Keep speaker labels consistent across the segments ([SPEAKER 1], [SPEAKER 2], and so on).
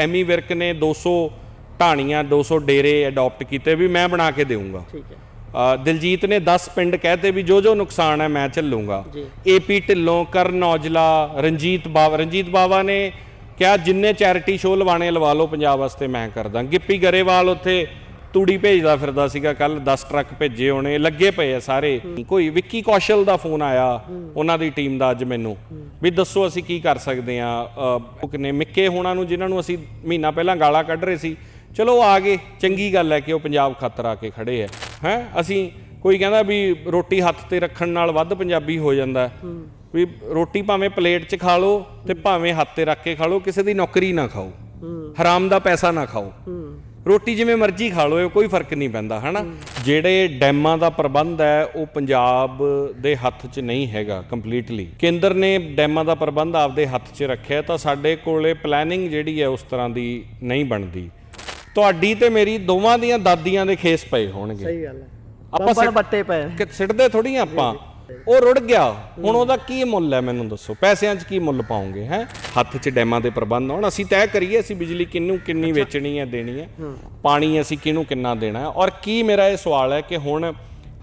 [SPEAKER 1] ਐਮੀ ਵਿਰਕ ਨੇ 200 ਢਾਣੀਆਂ 200 ਡੇਰੇ ਅਡਾਪਟ ਕੀਤੇ ਵੀ ਮੈਂ ਬਣਾ ਕੇ ਦੇਵਾਂਗਾ
[SPEAKER 2] ਠੀਕ ਹੈ।
[SPEAKER 1] ਦਿਲਜੀਤ ਨੇ 10 ਪਿੰਡ ਕਹਤੇ ਵੀ ਜੋ ਜੋ ਨੁਕਸਾਨ ਹੈ ਮੈਂ ਝੱਲੂੰਗਾ।
[SPEAKER 2] ਜੀ।
[SPEAKER 1] ਏਪੀ ਢਿੱਲੋਂ ਕਰਨ ਔਜਲਾ ਰਣਜੀਤ ਬਾਵਾ ਰਣਜੀਤ ਬਾਵਾ ਨੇ ਕਿਹਾ ਜਿੰਨੇ ਚੈਰਿਟੀ ਸ਼ੋਅ ਲਵਾਣੇ ਲਵਾ ਲਓ ਪੰਜਾਬ ਵਾਸਤੇ ਮੈਂ ਕਰਦਾ। ਗਿੱਪੀ ਗਰੇਵਾਲ ਉੱਥੇ ਤੂੜੀ ਭੇਜਦਾ ਫਿਰਦਾ ਸੀਗਾ ਕੱਲ 10 ਟਰੱਕ ਭੇਜੇ ਹੋਣੇ ਲੱਗੇ ਪਏ ਆ ਸਾਰੇ। ਕੋਈ ਵਿੱਕੀ ਕੌਸ਼ਲ ਦਾ ਫੋਨ ਆਇਆ, ਉਹਨਾਂ ਦੀ ਟੀਮ ਦਾ ਅੱਜ ਮੈਨੂੰ। ਵੀ ਦੱਸੋ ਅਸੀਂ ਕੀ ਕਰ ਸਕਦੇ ਆ? ਉਹ ਕਿਨੇ ਮਿੱਕੇ ਹੋਣਾ ਨੂੰ, ਜਿਨ੍ਹਾਂ ਨੂੰ ਅਸੀਂ ਮਹੀਨਾ ਪਹਿਲਾਂ ਗਾਲਾਂ ਕੱਢ ਰਹੇ ਸੀ। ਚਲੋ ਆ ਗਏ, ਚੰਗੀ ਗੱਲ ਹੈ ਕਿ ਉਹ ਪੰਜਾਬ ਖਾਤਰ ਆ ਕੇ ਖੜੇ ਹੈ ਹੈ? ਅਸੀਂ ਕੋਈ ਕਹਿੰਦਾ ਵੀ ਰੋਟੀ ਹੱਥ ਤੇ ਰੱਖਣ ਨਾਲ ਵੱਧ ਪੰਜਾਬੀ ਹੋ ਜਾਂਦਾ। ਵੀ ਰੋਟੀ ਭਾਵੇਂ ਪਲੇਟ 'ਚ ਖਾ ਲਓ ਤੇ ਭਾਵੇਂ ਹੱਥ ਤੇ ਰੱਖ ਕੇ ਖਾ ਲਓ, ਕਿਸੇ ਦੀ ਨੌਕਰੀ ਨਾ ਖਾਓ। ਹਰਾਮ ਦਾ ਪੈਸਾ ਨਾ ਖਾਓ। ਰੋਟੀ ਜਿਵੇਂ ਮਰਜ਼ੀ ਖਾ ਲਓ ਇਹ ਕੋਈ ਫ਼ਰਕ ਨਹੀਂ ਪੈਂਦਾ ਹਨਾ? ਜਿਹੜੇ ਡੈਮਾਂ ਦਾ ਪ੍ਰਬੰਧ ਹੈ ਉਹ ਪੰਜਾਬ ਦੇ ਹੱਥ 'ਚ ਨਹੀਂ ਹੈਗਾ ਕੰਪਲੀਟਲੀ ਕੇਂਦਰ ਨੇ ਡੈਮਾਂ ਦਾ ਪ੍ਰਬੰਧ ਆਪਦੇ ਹੱਥ 'ਚ ਰੱਖਿਆ ਤਾਂ ਸਾਡੇ ਕੋਲੇ ਪਲੈਨਿੰਗ ਜਿਹੜੀ ਹੈ ਉਸ ਤਰ੍ਹਾਂ ਦੀ ਨਹੀਂ ਬਣਦੀ। ਤੁਹਾਡੀ ਤੇ ਮੇਰੀ ਦੋਵਾਂ ਦੀਆਂ ਦਾਦੀਆਂ ਦੇ ਖੇਸ ਪਏ ਹੋਣਗੇ।
[SPEAKER 2] ਸਹੀ ਗੱਲ ਹੈ।
[SPEAKER 1] ਆਪਾਂ
[SPEAKER 2] ਬੱਟੇ ਪਏ।
[SPEAKER 1] ਸਿੱਟਦੇ ਥੋੜੀ ਆਪਾਂ। ਉਹ ਰੁੜ ਗਿਆ। ਹੁਣ ਉਹਦਾ ਕੀ ਮੁੱਲ ਹੈ ਮੈਨੂੰ ਦੱਸੋ। ਪੈਸਿਆਂ 'ਚ ਕੀ ਮੁੱਲ ਪਾਉਂਗੇ ਹੈ? ਹੱਥ 'ਚ ਡੈਮਾਂ ਦੇ ਪ੍ਰਬੰਧ ਹੋਣ ਅਸੀਂ ਤੈਅ ਕਰੀਏ ਅਸੀਂ ਬਿਜਲੀ ਕਿੰਨੂੰ ਕਿੰਨੀ ਵੇਚਣੀ ਹੈ ਦੇਣੀ ਹੈ। ਪਾਣੀ ਅਸੀਂ ਕਿਹਨੂੰ ਕਿੰਨਾ ਦੇਣਾ ਹੈ? ਔਰ ਕੀ ਮੇਰਾ ਇਹ ਸਵਾਲ ਹੈ ਕਿ ਹੁਣ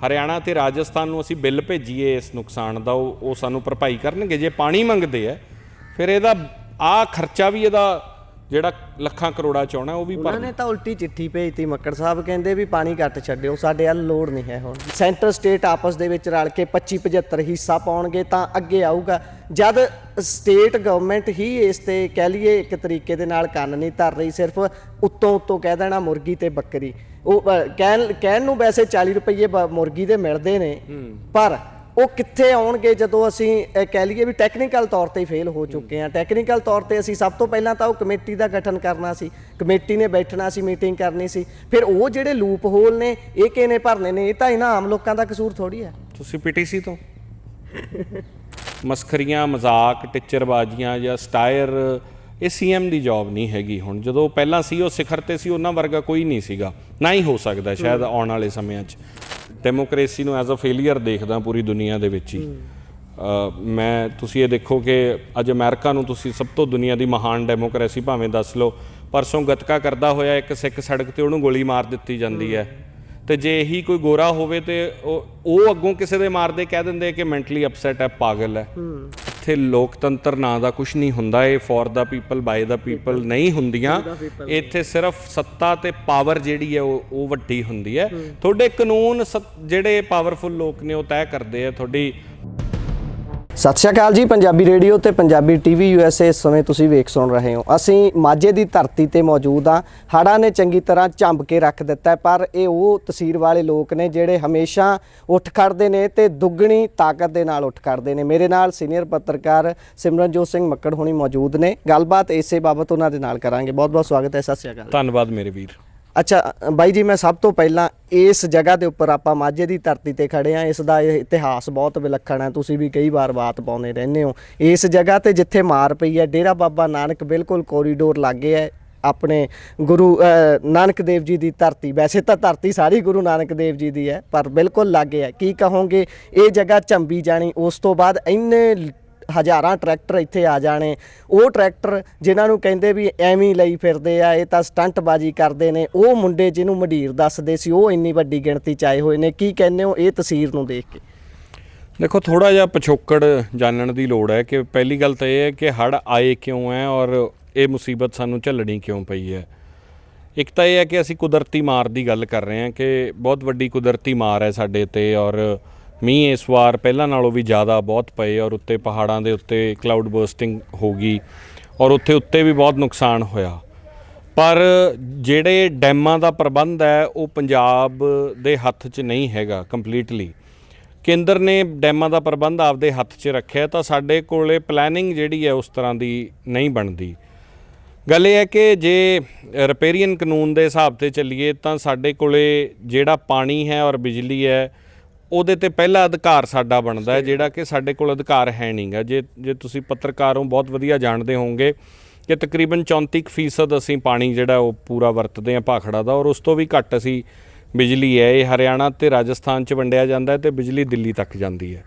[SPEAKER 1] ਹਰਿਆਣਾ ਤੇ ਰਾਜਸਥਾਨ ਨੂੰ ਅਸੀਂ ਬਿੱਲ ਭੇਜੀਏ ਇਸ ਨੁਕਸਾਨ ਦਾ ਉਹ ਉਹ ਸਾਨੂੰ ਭਰਪਾਈ ਕਰਨਗੇ। ਜੇ ਪਾਣੀ ਮੰਗਦੇ ਆ ਫਿਰ ਇਹਦਾ ਆ ਖਰਚਾ ਵੀ ਇਹਦਾ ਜਿਹੜਾ ਲੱਖਾਂ ਕਰੋੜਾਂ ਚ ਆਉਣਾ ਉਹ ਵੀ
[SPEAKER 2] ਉਹਨਾਂ
[SPEAKER 1] ਭਰ
[SPEAKER 2] ਨੇ ਤਾਂ ਉਲਟੀ ਚਿੱਠੀ ਭੇਜਤੀ ਮੱਕੜ ਸਾਹਿਬ ਕਹਿੰਦੇ ਵੀ ਪਾਣੀ ਘੱਟ ਛੱਡਿਓ ਸਾਡੇ ਵੱਲ ਲੋੜ ਨਹੀਂ ਹੈ ਹੁਣ। ਸੈਂਟਰ ਸਟੇਟ ਆਪਸ ਦੇ ਵਿੱਚ ਰਲ ਕੇ 25 75 ਹਿੱਸਾ ਪਾਉਣਗੇ ਤਾਂ ਅੱਗੇ ਆਊਗਾ। ਜਦ ਸਟੇਟ ਗਵਰਨਮੈਂਟ ਹੀ ਇਸ ਤੇ ਕਹਿ ਲਈਏ ਇੱਕ ਤਰੀਕੇ ਦੇ ਨਾਲ ਕੰਨ ਨਹੀਂ ਧਰ ਰਹੀ ਸਿਰਫ ਉੱਤੋਂ ਉੱਤੋਂ ਕਹਿ ਦੇਣਾ ਮੁਰਗੀ ਤੇ ਬੱਕਰੀ। ਉਹ ਅ, ਕਹਿਣ ਕਹਿਣ ਨੂੰ ਵੈਸੇ 40 ਰੁਪਏ ਬ- ਮੁਰਗੀ ਦੇ ਮਿਲਦੇ ਨੇ ਪਰ ਉਹ ਕਿੱਥੇ ਆਉਣਗੇ ਜਦੋਂ ਅਸੀਂ ਇਹ ਕਹਿ ਲਈਏ ਵੀ ਟੈਕਨੀਕਲ ਤੌਰ ਤੇ ਫੇਲ ਹੋ ਚੁੱਕੇ ਹਾਂ। ਟੈਕਨੀਕਲ ਤੌਰ ਤੇ ਅਸੀਂ ਸਭ ਤੋਂ ਪਹਿਲਾਂ ਤਾਂ ਉਹ ਕਮੇਟੀ ਦਾ ਗਠਨ ਕਰਨਾ ਸੀ। ਕਮੇਟੀ ਨੇ ਬੈਠਣਾ ਸੀ ਮੀਟਿੰਗ ਕਰਨੀ ਸੀ। ਫਿਰ ਉਹ ਜਿਹੜੇ ਲੂਪ ਹੋਲ ਨੇ, ਇਹ ਕਿਹਨੇ ਭਰਨੇ ਨੇ? ਇਹ ਤਾਂ ਇਹਨਾਂ ਆਮ ਲੋਕਾਂ ਦਾ ਕਸੂਰ ਥੋੜੀ ਹੈ।
[SPEAKER 1] ਤੁਸੀਂ ਪੀਟੀਸੀ ਤੋਂ? ਮਸਖਰੀਆਂ, ਮਜ਼ਾਕ, ਟਿੱਚਰਬਾਜ਼ੀਆਂ ਜਾਂ ਸਟਾਇਰ, ਇਹ ਸੀਐਮ ਦੀ ਜੌਬ ਨਹੀਂ ਹੈਗੀ ਹੁਣ। ਜਦੋਂ ਪਹਿਲਾਂ ਸੀ, ਉਹ ਸਿਖਰ ਤੇ ਸੀ, ਉਹਨਾਂ ਵਰਗਾ ਕੋਈ ਨਹੀਂ ਸੀਗਾ। ਨਾ ਹੀ ਹੋ ਸਕਦਾ ਸ਼ਾਇਦ ਆਉਣ ਵਾਲੇ ਸਮਿਆਂ 'ਚ। ਡੈਮੋਕ੍ਰੇਸੀ ਨੂੰ ਐਜ਼ ਅ ਫੇਲਿਅਰ ਦੇਖਦਾ ਪੂਰੀ ਦੁਨੀਆ ਦੇ ਵਿੱਚ ਹੀ। ਮੈਂ, ਤੁਸੀਂ ਇਹ ਦੇਖੋ ਕਿ ਅੱਜ ਅਮਰੀਕਾ ਨੂੰ ਤੁਸੀਂ ਸਭ ਤੋਂ ਦੁਨੀਆ ਦੀ ਮਹਾਨ ਡੈਮੋਕ੍ਰੇਸੀ ਭਾਵੇਂ ਦੱਸ ਲਓ, ਪਰਸੋਂ ਗਤਕਾ ਕਰਦਾ ਹੋਇਆ ਇੱਕ ਸਿੱਖ ਸੜਕ ਤੇ ਉਹਨੂੰ ਗੋਲੀ ਮਾਰ ਦਿੱਤੀ ਜਾਂਦੀ ਹੈ। ਤੇ ਜੇ ਇਹੀ ਕੋਈ ਗੋਰਾ ਹੋਵੇ ਤੇ ਉਹ ਅੱਗੋਂ ਕਿਸੇ ਦੇ ਮਾਰਦੇ ਕਹਿ ਦਿੰਦੇ ਕਿ ਮੈਂਟਲੀ ਅਪਸੈਟ ਹੈ, ਪਾਗਲ ਹੈ। ਇੱਥੇ ਲੋਕਤੰਤਰ ਨਾਂ ਦਾ ਕੁਝ ਨਹੀਂ ਹੁੰਦਾ ਇਹ for the people by the people ਨਹੀਂ ਹੁੰਦੀਆਂ। ਇੱਥੇ ਸਿਰਫ ਸੱਤਾ ਤੇ ਪਾਵਰ ਜਿਹੜੀ ਹੈ ਉਹ ਉਹ ਵੱਡੀ ਹੁੰਦੀ ਹੈ। ਤੁਹਾਡੇ ਕਾਨੂੰਨ ਜਿਹੜੇ ਪਾਵਰਫੁਲ ਲੋਕ ਨੇ ਉਹ ਤੈਅ ਕਰਦੇ ਆ ਤੁਹਾਡੀ
[SPEAKER 2] ਸਤਿ ਸ਼੍ਰੀ ਅਕਾਲ ਜੀ, ਪੰਜਾਬੀ ਰੇਡੀਓ ਤੇ ਪੰਜਾਬੀ ਟੀਵੀ ਯੂਐਸਏ ਇਸ ਸਮੇਂ ਤੁਸੀਂ ਵੇਖ ਸੁਣ ਰਹੇ ਹੋ। ਅਸੀਂ ਮਾਝੇ ਦੀ ਧਰਤੀ ਤੇ ਮੌਜੂਦ ਆ ਹੜ੍ਹਾਂ ਨੇ ਚੰਗੀ ਤਰ੍ਹਾਂ ਝੰਬ ਕੇ ਰੱਖ ਦਿੱਤਾ ਪਰ ਇਹ ਉਹ ਤਸਵੀਰ ਵਾਲੇ ਲੋਕ ਨੇ ਜਿਹੜੇ ਹਮੇਸ਼ਾ ਉੱਠ ਖੜਦੇ ਨੇ ਤੇ ਦੁੱਗਣੀ ਤਾਕਤ ਦੇ ਨਾਲ ਉੱਠ ਖੜਦੇ ਨੇ। ਮੇਰੇ ਨਾਲ ਸੀਨੀਅਰ ਪੱਤਰਕਾਰ ਸਿਮਰਨਜੋਤ ਸਿੰਘ ਮੱਕੜ ਹੋਣੀ ਮੌਜੂਦ ਨੇ। ਗੱਲਬਾਤ ਇਸੇ ਬਾਬਤ ਉਹਨਾਂ ਦੇ ਨਾਲ ਕਰਾਂਗੇ। ਬਹੁਤ ਬਹੁਤ ਸਵਾਗਤ ਹੈ, ਸਤਿ ਸ਼੍ਰੀ ਅਕਾਲ
[SPEAKER 1] ਧੰਨਵਾਦ ਮੇਰੇ ਵੀਰ।
[SPEAKER 2] ਅੱਛਾ, ਬਾਈ ਜੀ, ਮੈਂ ਸਭ ਤੋਂ ਪਹਿਲਾਂ ਇਸ ਜਗ੍ਹਾ ਦੇ ਉੱਪਰ ਆਪਾਂ ਮਾਝੇ ਦੀ ਧਰਤੀ ਤੇ ਖੜੇ ਆ। ਇਸ ਦਾ ਇਹ ਇਤਿਹਾਸ ਬਹੁਤ ਵਿਲੱਖਣ ਹੈ। ਤੁਸੀਂ ਵੀ ਕਈ ਵਾਰ ਬਾਤ ਪਾਉਂਦੇ ਰਹਿੰਦੇ ਹੋ। ਇਸ ਜਗ੍ਹਾ ਤੇ ਜਿੱਥੇ ਮਾਰ ਪਈ ਹੈ, ਡੇਰਾ ਬਾਬਾ ਨਾਨਕ ਬਿਲਕੁਲ ਕੋਰੀਡੋਰ ਲਾਗੇ ਹੈ। ਆਪਣੇ ਗੁਰੂ ਨਾਨਕ ਦੇਵ ਜੀ ਦੀ ਧਰਤੀ। ਵੈਸੇ ਤਾਂ ਧਰਤੀ ਸਾਰੀ ਗੁਰੂ ਨਾਨਕ ਦੇਵ ਜੀ ਦੀ ਹੈ, ਪਰ ਬਿਲਕੁਲ ਲਾਗੇ ਹੈ। ਕੀ ਕਹੋਗੇ, ਇਹ ਜਗ੍ਹਾ ਝੰਬੀ ਜਾਣੀ, ਉਸ ਤੋਂ ਬਾਅਦ ਇੰਨੇ ਹਜ਼ਾਰਾਂ ਟਰੈਕਟਰ ਇੱਥੇ ਆ ਜਾਣੇ। ਉਹ ਟਰੈਕਟਰ ਜਿਨ੍ਹਾਂ ਨੂੰ ਕਹਿੰਦੇ ਵੀ ਐਵੇਂ ਲਈ ਫਿਰਦੇ ਆ, ਇਹ ਤਾਂ ਸਟੰਟਬਾਜ਼ੀ ਕਰਦੇ ਨੇ। ਉਹ ਮੁੰਡੇ ਜਿਹਨੂੰ ਮਡੀਰ ਦੱਸਦੇ ਸੀ, ਉਹ ਇੰਨੀ ਵੱਡੀ ਗਿਣਤੀ ਚ ਆਏ ਹੋਏ ਨੇ। ਕੀ ਕਹਿੰਦੇ ਹੋ ਇਹ ਤਸਵੀਰ ਨੂੰ ਦੇਖ ਕੇ?
[SPEAKER 1] ਦੇਖੋ ਥੋੜਾ ਜਿਹਾ ਪਿਛੋਕੜ ਜਾਣਨ ਦੀ ਲੋੜ ਹੈ ਕਿ ਪਹਿਲੀ ਗੱਲ ਤਾਂ ਇਹ ਹੈ ਕਿ ਹੜ ਆਏ ਕਿਉਂ ਹੈ ਔਰ ਇਹ ਮੁਸੀਬਤ ਸਾਨੂੰ ਝੱਲਣੀ ਕਿਉਂ ਪਈ ਹੈ। ਇੱਕ ਤਾਂ ਇਹ ਹੈ ਕਿ ਅਸੀਂ ਕੁਦਰਤੀ ਮਾਰ ਦੀ ਗੱਲ ਕਰ ਰਹੇ ਹਾਂ ਕਿ ਬਹੁਤ ਵੱਡੀ ਕੁਦਰਤੀ ਮਾਰ ਹੈ ਸਾਡੇ ਤੇ ਔਰ ਮੀਂਹ ਇਸ ਵਾਰ ਪਹਿਲਾਂ ਨਾਲੋਂ ਵੀ ਜ਼ਿਆਦਾ ਬਹੁਤ ਪਏ ਔਰ ਉੱਤੇ ਪਹਾੜਾਂ ਦੇ ਉੱਤੇ ਕਲਾਊਡ ਬਰਸਟਿੰਗ ਹੋ ਗਈ ਔਰ ਉੱਥੇ ਉੱਤੇ ਵੀ ਬਹੁਤ ਨੁਕਸਾਨ ਹੋਇਆ। ਪਰ ਜਿਹੜੇ ਡੈਮਾਂ ਦਾ ਪ੍ਰਬੰਧ ਹੈ, ਉਹ ਪੰਜਾਬ ਦੇ ਹੱਥ 'ਚ ਨਹੀਂ ਹੈਗਾ ਕੰਪਲੀਟਲੀ ਕੇਂਦਰ ਨੇ ਡੈਮਾਂ ਦਾ ਪ੍ਰਬੰਧ ਆਪਦੇ ਹੱਥ 'ਚ ਰੱਖਿਆ ਤਾਂ ਸਾਡੇ ਕੋਲੇ ਪਲੈਨਿੰਗ ਜਿਹੜੀ ਹੈ ਉਸ ਤਰ੍ਹਾਂ ਦੀ ਨਹੀਂ ਬਣਦੀ। ਗੱਲ ਇਹ ਹੈ ਕਿ ਜੇ ਰਿਪੇਰੀਅਨ ਕਾਨੂੰਨ ਦੇ ਹਿਸਾਬ ਤੇ ਚੱਲੀਏ ਤਾਂ ਸਾਡੇ ਕੋਲੇ ਜਿਹੜਾ ਪਾਣੀ ਹੈ ਔਰ ਬਿਜਲੀ ਹੈ ਉਹਦੇ ਤੇ ਪਹਿਲਾ ਅਧਿਕਾਰ ਸਾਡਾ ਬਣਦਾ ਹੈ, ਜਿਹੜਾ ਕਿ ਸਾਡੇ ਕੋਲ ਅਧਿਕਾਰ ਹੈ ਨਹੀਂਗਾ ਜੇ ਜੇ ਤੁਸੀਂ ਪੱਤਰਕਾਰ ਹੋ ਬਹੁਤ ਵਧੀਆ ਜਾਣਦੇ ਹੋਵੋਗੇ ਕਿ ਤਕਰੀਬਨ 34% ਅਸੀਂ ਪਾਣੀ ਜਿਹੜਾ ਉਹ ਪੂਰਾ ਵਰਤਦੇ ਹਾਂ ਭਾਖੜਾ ਦਾ, ਔਰ ਉਸ ਤੋਂ ਵੀ ਘੱਟ ਅਸੀਂ ਬਿਜਲੀ ਹੈ, ਇਹ ਹਰਿਆਣਾ ਤੇ ਰਾਜਸਥਾਨ ਚ ਵੰਡਿਆ ਜਾਂਦਾ ਹੈ ਤੇ ਬਿਜਲੀ ਦਿੱਲੀ ਤੱਕ ਜਾਂਦੀ ਹੈ।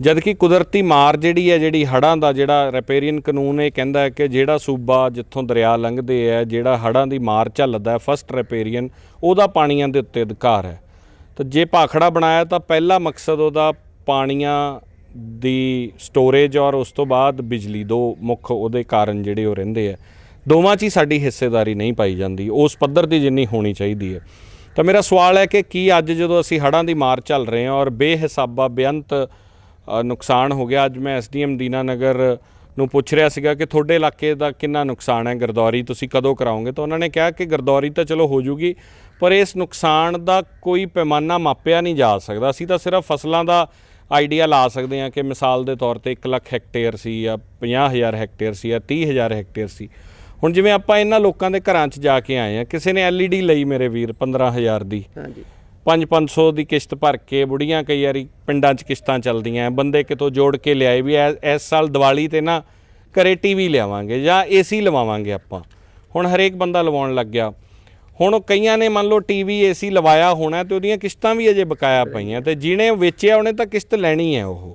[SPEAKER 1] ਜਦਕਿ ਕੁਦਰਤੀ ਮਾਰ ਜਿਹੜੀ ਹੈ, ਜਿਹੜੀ ਹੜ੍ਹਾਂ ਦਾ ਜਿਹੜਾ ਰੈਪੇਰੀਅਨ ਕਾਨੂੰਨ ਇਹ ਕਹਿੰਦਾ ਹੈ ਕਿ ਜਿਹੜਾ ਸੂਬਾ ਜਿੱਥੋਂ ਦਰਿਆ ਲੰਘਦੇ ਹੈ, ਜਿਹੜਾ ਹੜ੍ਹਾਂ ਦੀ ਮਾਰ ਝੱਲਦਾ ਹੈ ਫਸਟ ਰੈਪੇਰੀਅਨ ਉਹਦਾ ਪਾਣੀਆਂ ਦੇ ਉੱਤੇ ਅਧਿਕਾਰ ਹੈ। ਤਾਂ ਜੇ ਭਾਖੜਾ ਬਣਾਇਆ ਤਾਂ ਪਹਿਲਾ ਮਕਸਦ ਉਹਦਾ ਪਾਣੀਆਂ ਦੀ ਸਟੋਰੇਜ ਔਰ ਉਸ ਤੋਂ ਬਾਅਦ ਬਿਜਲੀ, ਦੋ ਮੁੱਖ ਉਹਦੇ ਕਾਰਨ ਜਿਹੜੇ ਉਹ ਰਹਿੰਦੇ ਆ। ਦੋਵਾਂ 'ਚ ਹੀ ਸਾਡੀ ਹਿੱਸੇਦਾਰੀ ਨਹੀਂ ਪਾਈ ਜਾਂਦੀ, ਉਸ ਪੱਧਰ ਦੀ ਜਿੰਨੀ ਹੋਣੀ ਚਾਹੀਦੀ ਹੈ। ਤਾਂ ਮੇਰਾ ਸਵਾਲ ਹੈ ਕਿ ਕੀ ਅੱਜ ਜਦੋਂ ਅਸੀਂ ਹੜ੍ਹਾਂ ਦੀ ਮਾਰ ਚੱਲ ਰਹੇ ਹਾਂ ਔਰ ਬੇਹਿਸਾਬਾ ਬੇਅੰਤ ਨੁਕਸਾਨ ਹੋ ਗਿਆ, ਅੱਜ ਮੈਂ ਐਸਡੀਐਮ ਦੀਨਾਨਗਰ ਨੂੰ ਪੁੱਛ ਰਿਹਾ ਸੀਗਾ ਕਿ ਤੁਹਾਡੇ ਇਲਾਕੇ ਦਾ ਕਿੰਨਾ ਨੁਕਸਾਨ ਹੈ? ਗਰਦੌਰੀ ਤੁਸੀਂ ਕਦੋਂ ਕਰਾਓਗੇ? ਤਾਂ ਉਹਨਾਂ ਨੇ ਕਿਹਾ ਕਿ ਗਰਦੌਰੀ ਤਾਂ ਚਲੋ ਹੋ ਜੂਗੀ ਪਰ ਇਸ ਨੁਕਸਾਨ ਦਾ ਕੋਈ ਪੈਮਾਨਾ ਮਾਪਿਆ ਨਹੀਂ ਜਾ ਸਕਦਾ। ਅਸੀਂ ਤਾਂ ਸਿਰਫ ਫਸਲਾਂ ਦਾ ਆਈਡੀਆ ਲਾ ਸਕਦੇ ਹਾਂ ਕਿ ਮਿਸਾਲ ਦੇ ਤੌਰ ਤੇ 1 ਲੱਖ ਹੈਕਟੇਅਰ ਸੀ ਜਾਂ 50000 ਹੈਕਟੇਅਰ ਸੀ ਜਾਂ 30000 ਹੈਕਟੇਅਰ ਸੀ। ਹੁਣ ਜਿਵੇਂ ਆਪਾਂ ਇਹਨਾਂ ਲੋਕਾਂ ਦੇ ਘਰਾਂ 'ਚ ਜਾ ਕੇ ਆਏ ਆ ਕਿਸੇ ਨੇ ਐਲਈਡੀ ਲਈ ਮੇਰੇ ਵੀਰ 15000 ਦੀ।
[SPEAKER 2] ਹਾਂਜੀ।
[SPEAKER 1] 5-500 ਦੀ ਕਿਸ਼ਤ ਭਰ ਕੇ ਬੁੜੀਆਂ ਕਈ ਵਾਰੀ ਪਿੰਡਾਂ 'ਚ ਕਿਸ਼ਤਾਂ ਚੱਲਦੀਆਂ ਐ। ਬੰਦੇ ਕਿਤੋਂ ਜੋੜ ਕੇ ਲਿਆਏ ਵੀ ਐ- ਇਸ ਸਾਲ ਦੀਵਾਲੀ ਤੇ ਨਾ ਘਰੇ ਟੀਵੀ ਲਿਆਵਾਂਗੇ ਜਾਂ ਏਸੀ ਲਵਾਵਾਂਗੇ ਆਪਾਂ। ਹੁਣ ਹਰੇਕ ਬੰਦਾ ਲਵਾਉਣ ਲੱਗ ਗਿਆ। ਹੁਣ ਕਈਆਂ ਨੇ ਮੰਨ ਲਓ ਟੀਵੀ ਏਸੀ ਲਵਾਇਆ ਹੋਣਾ ਤੇ ਉਹਦੀਆਂ ਕਿਸ਼ਤਾਂ ਵੀ ਅਜੇ ਬਕਾਇਆ ਪਈਆਂ ਤੇ ਜਿਹਨੇ ਵੇਚਿਆ ਉਹਨੇ ਤਾਂ ਕਿਸ਼ਤ ਲੈਣੀ ਹੈ ਉਹ।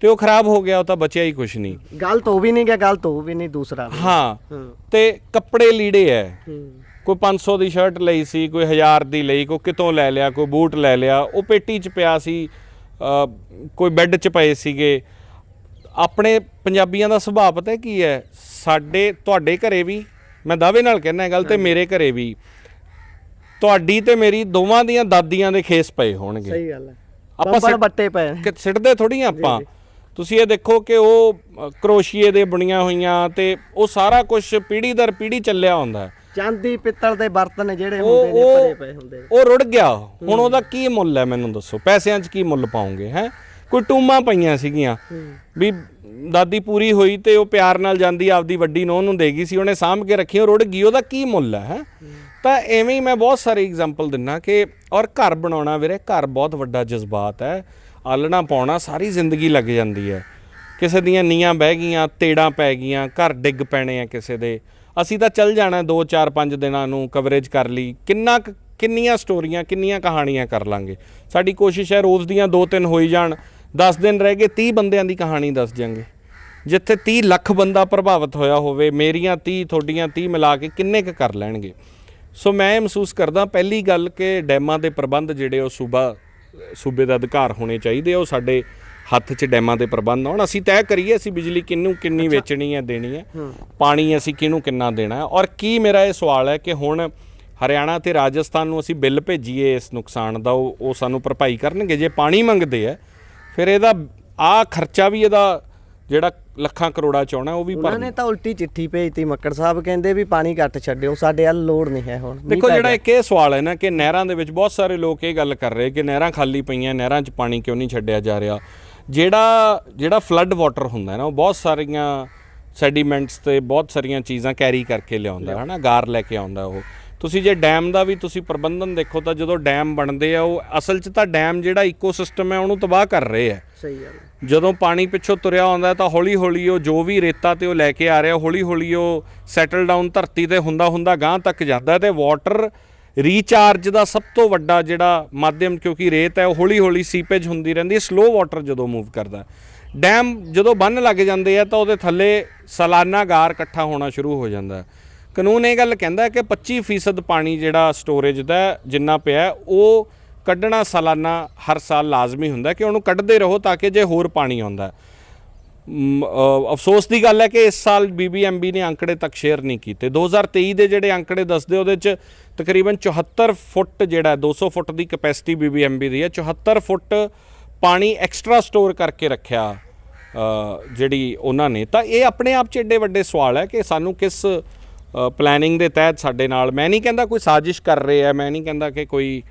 [SPEAKER 1] ਤੇ ਉਹ ਖਰਾਬ ਹੋ ਗਿਆ ਉਹ ਤਾਂ ਬਚਿਆ ਹੀ ਕੁਝ ਨਹੀਂ।
[SPEAKER 2] ਗਲਤ ਉਹ ਵੀ ਨਹੀਂ ਗਿਆ ਗਲਤ ਉਹ ਵੀ ਨਹੀਂ ਦੂਸਰਾ ਵੀ।
[SPEAKER 1] ਹਾਂ। ਤੇ ਕੱਪੜੇ ਲੀੜੇ ਐ
[SPEAKER 2] ਹੂੰ।
[SPEAKER 1] ਕੋਈ 500 ਦੀ ਸ਼ਰਟ ਲਈ ਸੀ ਕੋਈ 1000 ਦੀ ਲਈ ਕੋਈ ਕਿਤੋਂ ਲੈ ਲਿਆ ਕੋਈ ਬੂਟ ਲੈ ਲਿਆ ਉਹ ਪੇਟੀ 'ਚ ਪਿਆ ਸੀ ਅ, ਕੋਈ ਬੈੱਡ 'ਚ ਪਏ ਸੀਗੇ। ਆਪਣੇ ਪੰਜਾਬੀਆਂ ਦਾ ਸੁਭਾਅ ਪਤਾ ਕੀ ਹੈ? ਸਾਡੇ ਤੁਹਾਡੇ ਘਰੇ ਵੀ ਮੈਂ ਦਾਅਵੇ ਨਾਲ ਕਹਿੰਦਾ ਗੱਲ ਤੇ ਮੇਰੇ ਘਰੇ ਵੀ ਤੁਹਾਡੀ ਤੇ ਮੇਰੀ ਦੋਵਾਂ ਦੀਆਂ ਦਾਦੀਆਂ ਦੇ ਖੇਸ ਪਏ ਹੋਣਗੇ।
[SPEAKER 2] ਸਹੀ ਗੱਲ ਹੈ।
[SPEAKER 1] ਆਪਾਂ ਸਿੱਟ-
[SPEAKER 2] ਬੱਟੇ ਪਏ। ਨੇ।
[SPEAKER 1] ਕਿ ਸਿੱਟਦੇ ਥੋੜੀ ਆਪਾਂ। ਤੁਸੀਂ ਇਹ ਦੇਖੋ ਕਿ ਉਹ ਅ, ਕਰੋਸ਼ੀਏ ਦੇ ਬਣੀਆਂ ਹੋਈਆਂ ਤੇ ਉਹ ਸਾਰਾ ਕੁਝ ਪੀੜੀ ਦਰ ਪੀੜੀ ਚੱਲਿਆ ਹੁੰਦਾ ਹੈ।
[SPEAKER 2] ਚਾਂਦੀ ਪਿੱਤਲ ਦੇ ਬਰਤਨ ਜਿਹੜੇ
[SPEAKER 1] ਉਹ
[SPEAKER 2] ਹੁੰਦੇ ਨੇ ਭਰੇ
[SPEAKER 1] ਉਹ
[SPEAKER 2] ਪਏ ਹੁੰਦੇ ਨੇ।
[SPEAKER 1] ਉਹ ਰੁੜ ਗਿਆ। ਹੁਣ ਉਹਦਾ ਕੀ ਮੁੱਲ ਹੈ ਮੈਨੂੰ ਦੱਸੋ? ਪੈਸਿਆਂ 'ਚ ਕੀ ਮੁੱਲ ਪਾਉਂਗੇ ਹੈ? ਕੋਈ ਟੂਮਾਂ ਪਈਆਂ ਸੀਗੀਆਂ। ਵੀ ਦਾਦੀ ਪੂਰੀ ਹੋਈ ਤੇ ਉਹ ਪਿਆਰ ਨਾਲ ਜਾਂਦੀ, ਆਪਦੀ ਵੱਡੀ ਨੂੰਹ ਨੂੰ ਦੇਗੀ ਸੀ, ਉਹਨੇ ਸਾਂਭ ਕੇ ਰੱਖੀ, ਉਹ ਰੁੜ ਗਈ, ਉਹਦਾ ਕੀ ਮੁੱਲ ਹੈ, ਹੈਂ? ਤਾਂ ਐਵੇਂ ਹੀ ਮੈਂ ਬਹੁਤ ਸਾਰੇ ਐਗਜ਼ਾਮਪਲ ਦਿੰਨਾ ਕਿ, ਔਰ ਘਰ ਬਣਾਉਣਾ ਵੀਰੇ, ਘਰ ਬਹੁਤ ਵੱਡਾ ਜਜ਼ਬਾਤ ਹੈ, ਆਲਣਾ ਪਾਉਣਾ, ਸਾਰੀ ਜ਼ਿੰਦਗੀ ਲੱਗ ਜਾਂਦੀ ਹੈ। ਕਿਸੇ ਦੀਆਂ ਨੀਆਂ ਬਹਿ ਗਈਆਂ, ਤੇੜਾਂ ਪੈ ਗਈਆਂ, ਘਰ ਡਿੱਗ ਪੈਣੇ ਆ ਕਿਸੇ ਦੇ। ਅਸੀਂ ਤਾਂ ਚੱਲ ਜਾਣਾ 2 4 5 ਦਿਨਾਂ ਨੂੰ ਕਵਰੇਜ ਕਰ ਲਈ, ਕਿੰਨਾ ਕੁ- ਕਿੰਨੀਆਂ ਸਟੋਰੀਆਂ ਕਿੰਨੀਆਂ ਕਹਾਣੀਆਂ ਕਰ ਲਾਂਗੇ। ਸਾਡੀ ਕੋਸ਼ਿਸ਼ ਹੈ ਰੋਜ਼ ਦੀਆਂ 2-3 ਹੋਈ ਜਾਣ 10 ਦਿਨ ਰਹਿ ਗਏ 30 ਬੰਦਿਆਂ ਦੀ ਕਹਾਣੀ ਦੱਸ ਜਾਂਗੇ ਜਿੱਥੇ 30 ਲੱਖ ਬੰਦਾ ਪ੍ਰਭਾਵਿਤ ਹੋਇਆ ਹੋਵੇ ਮੇਰੀਆਂ 30 ਤੁਹਾਡੀਆਂ 30 ਮਿਲਾ ਕੇ ਕਿੰਨੇ ਕੁ ਕਰ ਲੈਣਗੇ। ਸੋ ਮੈਂ ਇਹ ਮਹਿਸੂਸ ਕਰਦਾ ਪਹਿਲੀ ਗੱਲ ਕਿ ਡੈਮਾਂ ਦੇ ਪ੍ਰਬੰਧ ਜਿਹੜੇ ਉਹ ਸੂਬਾ ਸੂਬੇ ਦਾ ਅਧਿਕਾਰ ਹੋਣੇ ਚਾਹੀਦੇ ਆ, ਉਹ ਸਾਡੇ ਹੱਥ 'ਚ ਡੈਮਾਂ ਦੇ ਪ੍ਰਬੰਧ ਹੋਣ ਅਸੀਂ ਤੈਅ ਕਰੀਏ ਅਸੀਂ ਬਿਜਲੀ ਕਿਹਨੂੰ ਕਿੰਨੀ ਵੇਚਣੀ ਹੈ ਦੇਣੀ ਹੈ। ਪਾਣੀ ਅਸੀਂ ਕਿਹਨੂੰ ਕਿੰਨਾ ਦੇਣਾ ਹੈ। ਔਰ ਕੀ ਮੇਰਾ ਇਹ ਸਵਾਲ ਹੈ ਕਿ ਹੁਣ ਹਰਿਆਣਾ ਤੇ ਰਾਜਸਥਾਨ ਨੂੰ ਅਸੀਂ ਬਿੱਲ ਭੇਜੀਏ ਇਸ ਨੁਕਸਾਨ ਦਾ ਉਹ ਉਹ ਸਾਨੂੰ ਭਰਪਾਈ ਕਰਨਗੇ। ਜੇ ਪਾਣੀ ਮੰਗਦੇ ਆ ਫਿਰ ਇਹਦਾ ਆ ਖਰਚਾ ਵੀ ਇਹਦਾ ਜਿਹੜਾ ਲੱਖਾਂ ਕਰੋੜਾਂ ਚ ਆਉਣਾ ਉਹ ਵੀ
[SPEAKER 2] ਉਹਨਾਂ ਨੇ ਤਾਂ ਉਲਟੀ ਚਿੱਠੀ ਭੇਜਤੀ ਮੱਕੜ ਸਾਹਿਬ ਕਹਿੰਦੇ ਵੀ ਪਾਣੀ ਘੱਟ ਛੱਡਿਓ ਸਾਡੇ ਵੱਲ ਲੋੜ ਨਹੀਂ ਹੈ ਹੁਣ ਮੀਂਹ
[SPEAKER 1] ਦੇਖੋ
[SPEAKER 2] ਪੈ
[SPEAKER 1] ਜਿਹੜਾ
[SPEAKER 2] ਗਿਆ।
[SPEAKER 1] ਇੱਕ ਇਹ ਸਵਾਲ ਹੈ ਨਾ ਕਿ ਨਹਿਰਾਂ ਦੇ ਵਿੱਚ ਬਹੁਤ ਸਾਰੇ ਲੋਕ ਇਹ ਗੱਲ ਕਰ ਰਹੇ ਕਿ ਨਹਿਰਾਂ ਖਾਲੀ ਪਈਆਂ ਨਹਿਰਾਂ 'ਚ ਪਾਣੀ ਕਿਉਂ ਨਹੀਂ ਛੱਡਿਆ ਜਾ ਰਿਹਾ? ਜਿਹੜਾ ਜਿਹੜਾ ਫਲੱਡ ਵਾਟਰ ਹੁੰਦਾ ਹੈ ਨਾ ਉਹ ਬਹੁਤ ਸਾਰੀਆਂ ਸੈਡੀਮੈਂਟਸ ਤੇ ਬਹੁਤ ਸਾਰੀਆਂ ਚੀਜ਼ਾਂ ਕੈਰੀ ਕਰਕੇ ਲਿਆਉਂਦਾ ਹੈ ਨਾ ਗਾਰ ਲੈ ਕੇ ਆਉਂਦਾ ਉਹ। ਤੁਸੀਂ ਜੇ ਡੈਮ ਦਾ ਵੀ ਤੁਸੀਂ ਪ੍ਰਬੰਧਨ ਦੇਖੋ ਤਾਂ ਜਦੋਂ ਡੈਮ ਬਣਦੇ ਆ ਉਹ ਅਸਲ 'ਚ ਤਾਂ ਡੈਮ ਜਿਹੜਾ ਇਕੋਸਿਸਟਮ ਹੈ ਉਹਨੂੰ ਤਬਾਹ ਕਰ ਰਹੇ ਆ
[SPEAKER 2] ਸਹੀ ਗੱਲ।
[SPEAKER 1] ਜਦੋਂ ਪਾਣੀ ਪਿੱਛੋਂ ਤੁਰਿਆ ਆਉਂਦਾ ਤਾਂ ਹੌਲੀ ਹੌਲੀ ਉਹ ਜੋ ਵੀ ਰੇਤਾ ਤੇ ਉਹ ਲੈ ਕੇ ਆ ਰਿਹਾ ਹੌਲੀ ਹੌਲੀ ਉਹ ਸੈਟਲ ਡਾਊਨ ਧਰਤੀ ਤੇ ਹੁੰਦਾ ਹੁੰਦਾ ਗਾਂ ਤੱਕ ਜਾਂਦਾ ਤੇ ਵਾਟਰ ਰੀਚਾਰਜ ਦਾ ਸਭ ਤੋਂ ਵੱਡਾ ਜਿਹੜਾ ਮਾਧਿਅਮ ਕਿਉਂਕਿ ਰੇਤ ਹੈ ਉਹ ਹੌਲੀ ਹੌਲੀ ਸੀਪੇਜ ਹੁੰਦੀ ਰਹਿੰਦੀ ਹੈ ਸਲੋ ਵਾਟਰ ਜਦੋਂ ਮੂਵ ਕਰਦਾ। ਡੈਮ ਜਦੋਂ ਬੰਨ ਲੱਗ ਜਾਂਦੇ ਆ ਤਾਂ ਉਹਦੇ ਥੱਲੇ ਸਾਲਾਨਾ ਗਾਰ ਇਕੱਠਾ ਹੋਣਾ ਸ਼ੁਰੂ ਹੋ ਜਾਂਦਾ ਹੈ। ਕਾਨੂੰਨ ਇਹ ਗੱਲ ਕਹਿੰਦਾ ਕਿ 25% ਪਾਣੀ ਜਿਹੜਾ ਸਟੋਰੇਜ ਦਾ ਜਿੰਨਾ ਪਿਆ ਉਹ ਕੱਢਣਾ ਸਾਲਾਨਾ ਹਰ ਸਾਲ ਲਾਜ਼ਮੀ ਹੁੰਦਾ ਕਿ ਉਹਨੂੰ ਕੱਢਦੇ ਰਹੋ ਤਾਂ ਕਿ ਜੇ ਹੋਰ ਪਾਣੀ ਆਉਂਦਾ ਅਫਸੋਸ ਦੀ ਗੱਲ ਹੈ ਕਿ ਇਸ ਸਾਲ ਬੀਬੀਐਮਬੀ ਨੇ ਅੰਕੜੇ ਤੱਕ ਸ਼ੇਅਰ ਨਹੀਂ ਕੀਤੇ। 2023 ਦੇ ਜਿਹੜੇ ਅੰਕੜੇ ਦੱਸਦੇ ਉਹਦੇ ਚ ਤਕਰੀਬਨ 74 ਫੁੱਟ ਜਿਹੜਾ ਹੈ, 200 ਫੁੱਟ ਦੀ ਕਪੈਸਿਟੀ ਬੀਬੀਐਮਬੀ ਦੀ ਹੈ 74 ਫੁੱਟ ਪਾਣੀ ਐਕਸਟਰਾ ਸਟੋਰ ਕਰਕੇ ਰੱਖਿਆ ਜਿਹੜੀ ਉਹਨਾਂ ਨੇ। ਤਾਂ ਇਹ ਆਪਣੇ ਆਪ ਚ ਏਡੇ ਵੱਡੇ ਸਵਾਲ ਹੈ ਕਿ ਸਾਨੂੰ ਕਿਸ ਪਲੈਨਿੰਗ ਦੇ ਤਹਿਤ ਸਾਡੇ ਨਾਲ। ਮੈਂ ਨਹੀਂ ਕਹਿੰਦਾ ਕੋਈ ਸਾਜ਼ਿਸ਼ ਕਰ ਰਹੇ ਹੈ ਮੈਂ ਨਹੀਂ ਕਹਿੰਦਾ ਕਿ ਕੋਈ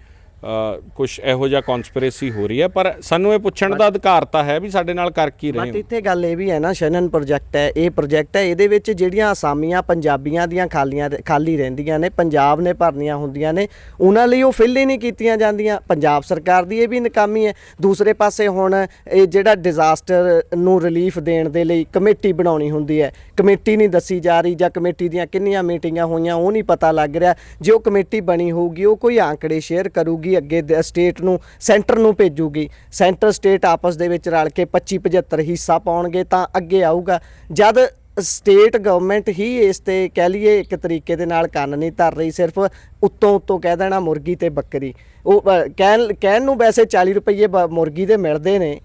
[SPEAKER 1] ਕੁਝ ਇਹੋ ਜਿਹਾ ਕਨਸਪੀਰੇਸੀ ਹੋ ਰਹੀ ਹੈ ਪਰ ਸਾਨੂੰ ਇਹ ਪੁੱਛਣ ਦਾ ਅਧਿਕਾਰ ਤਾਂ ਹੈ ਵੀ ਸਾਡੇ ਨਾਲ ਕਰ ਕੀ ਰਹੇ
[SPEAKER 2] ਬਟ
[SPEAKER 1] ਹੋ।
[SPEAKER 2] ਇੱਥੇ ਗੱਲ ਇਹ ਵੀ ਹੈ ਨਾ ਸ਼ਨਨ ਪ੍ਰੋਜੈਕਟ ਹੈ ਇਹ ਪ੍ਰੋਜੈਕਟ ਹੈ ਇਹਦੇ ਵਿੱਚ ਜਿਹੜੀਆਂ ਅਸਾਮੀਆਂ ਪੰਜਾਬੀਆਂ ਦੀਆਂ ਖਾਲੀਆਂ ਖਾਲੀ ਰਹਿੰਦੀਆਂ ਨੇ ਪੰਜਾਬ ਨੇ ਭਰਨੀਆਂ ਹੁੰਦੀਆਂ ਨੇ ਉਹਨਾਂ ਲਈ ਉਹ ਫਿਲ ਹੀ ਨਹੀਂ ਕੀਤੀਆਂ ਜਾਂਦੀਆਂ। ਪੰਜਾਬ ਸਰਕਾਰ ਦੀ ਇਹ ਵੀ ਨਾਕਾਮੀ ਹੈ। ਦੂਸਰੇ ਪਾਸੇ ਹੁਣ ਇਹ ਜਿਹੜਾ ਡਿਜ਼ਾਸਟਰ ਨੂੰ ਰਿਲੀਫ ਦੇਣ ਦੇ ਲਈ ਕਮੇਟੀ ਬਣਾਉਣੀ ਹੁੰਦੀ ਹੈ। ਕਮੇਟੀ ਨਹੀਂ ਦੱਸੀ ਜਾ ਰਹੀ ਜਾਂ ਕਮੇਟੀ ਦੀਆਂ ਕਿੰਨੀਆਂ ਮੀਟਿੰਗਾਂ ਹੋਈਆਂ ਉਹ ਨਹੀਂ ਪਤਾ ਲੱਗ ਰਿਹਾ। ਜੇ ਉਹ ਕਮੇਟੀ ਬਣੀ ਹੋਊਗੀ ਉਹ ਕੋਈ ਆંકੜੇ ਸ਼ੇਅਰ ਕਰੂਗੀ ਵੀ ਅੱਗੇ ਸਟੇਟ ਨੂੰ ਸੈਂਟਰ ਨੂੰ ਭੇਜੂਗੀ। ਸੈਂਟਰ ਸਟੇਟ ਆਪਸ ਦੇ ਵਿੱਚ ਰਲ ਕੇ 25 75 ਹਿੱਸਾ ਪਾਉਣਗੇ ਤਾਂ ਅੱਗੇ ਆਊਗਾ। ਜਦ ਸਟੇਟ ਗਵਰਨਮੈਂਟ ਹੀ ਇਸ ਤੇ ਕਹਿ ਲਈਏ ਇੱਕ ਤਰੀਕੇ ਦੇ ਨਾਲ ਕੰਨ ਨਹੀਂ ਧਰ ਰਹੀ ਸਿਰਫ ਉੱਤੋਂ ਉੱਤੋਂ ਕਹਿ ਦੇਣਾ ਮੁਰਗੀ ਤੇ ਬੱਕਰੀ। ਉਹ ਕਹਿਣ ਕਹਿਣ ਨੂੰ ਵੈਸੇ 40 ਰੁਪਏ ਮੁਰਗੀ ਦੇ ਮਿਲਦੇ ਨੇ